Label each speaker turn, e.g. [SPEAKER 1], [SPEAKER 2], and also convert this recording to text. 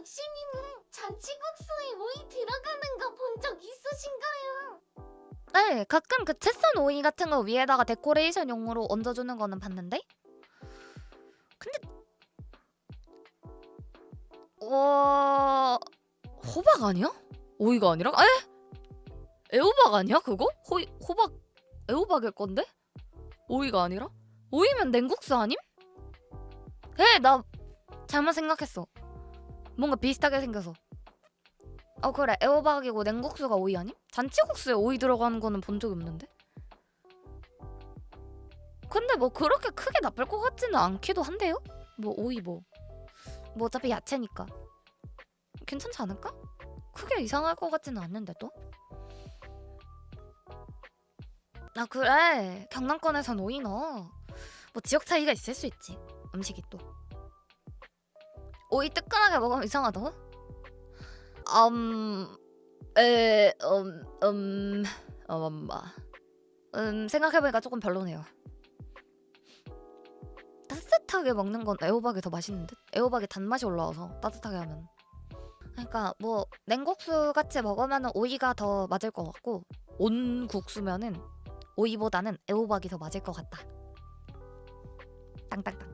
[SPEAKER 1] 옥시님은 잔치국수에 오이 들어가는 거 본 적 있으신가요?
[SPEAKER 2] 네, 가끔 그 채썬 오이 같은 거 위에다가 데코레이션용으로 얹어주는 거는 봤는데. 근데 어 호박 아니야? 오이가 아니라? 에? 애호박 아니야 그거? 호 호박 애호박일 건데? 오이가 아니라? 오이면 냉국수 아님? 에, 나 잘못 생각했어. 뭔가 비슷하게 생겨서. 어 그래 애호박이고 냉국수가 오이 아님? 잔치국수에 오이 들어가는 거는 본 적이 없는데. 근데 뭐 그렇게 크게 나쁠 것 같지는 않기도 한데요? 뭐 오이 뭐. 뭐 어차피 야채니까. 괜찮지 않을까? 크게 이상할 것 같지는 않는데 또. 아 그래 경남권에선 오이 넣어. 뭐 지역 차이가 있을 수 있지 음식이 또. 오이 뜨끈하게 먹으면 이상하다고? 음, 에, 음, 음, 음, 음, 생각해보니까 조금 별로네요. 따뜻하게 먹는 건 애호박이 더 맛있는 듯? 애호박이 단맛이 올라와서 따뜻하게 하면. 그러니까 뭐 냉국수 같이 먹으면 오이가 더 맞을 것 같고 온 국수면은 오이보다는 애호박이 더 맞을 것 같다. 땅땅땅.